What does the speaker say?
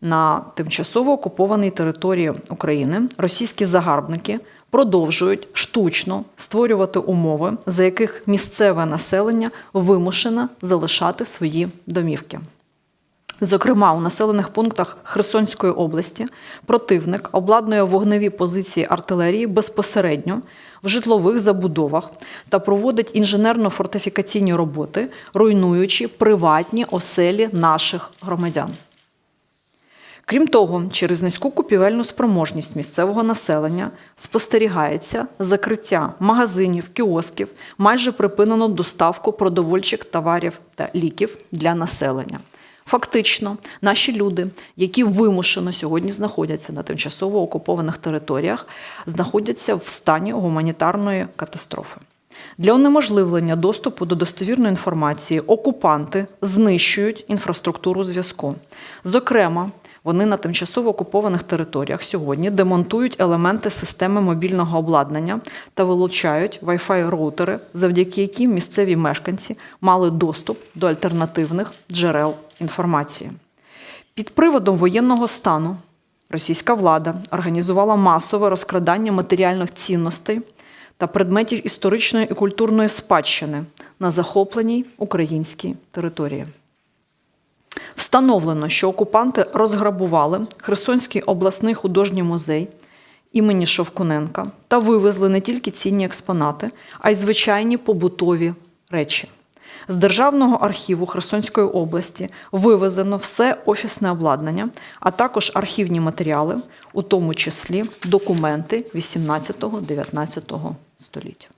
на тимчасово окупованій території України російські загарбники продовжують штучно створювати умови, за яких місцеве населення вимушено залишати свої домівки. Зокрема, у населених пунктах Херсонської області противник обладнує вогневі позиції артилерії безпосередньо в житлових забудовах та проводить інженерно-фортифікаційні роботи, руйнуючи приватні оселі наших громадян. Крім того, через низьку купівельну спроможність місцевого населення спостерігається закриття магазинів, кіосків, майже припинено доставку продовольчих товарів та ліків для населення. Фактично, наші люди, які вимушено сьогодні знаходяться на тимчасово окупованих територіях, знаходяться в стані гуманітарної катастрофи. Для унеможливлення доступу до достовірної інформації окупанти знищують інфраструктуру зв'язку. Зокрема, вони на тимчасово окупованих територіях сьогодні демонтують елементи системи мобільного обладнання та вилучають Wi-Fi роутери, завдяки яким місцеві мешканці мали доступ до альтернативних джерел інформації. Під приводом воєнного стану російська влада організувала масове розкрадання матеріальних цінностей та предметів історичної і культурної спадщини на захопленій українській території. Встановлено, що окупанти розграбували Херсонський обласний художній музей імені Шовкуненка та вивезли не тільки цінні експонати, а й звичайні побутові речі. З Державного архіву Херсонської області вивезено все офісне обладнання, а також архівні матеріали, у тому числі документи 18-19 століття.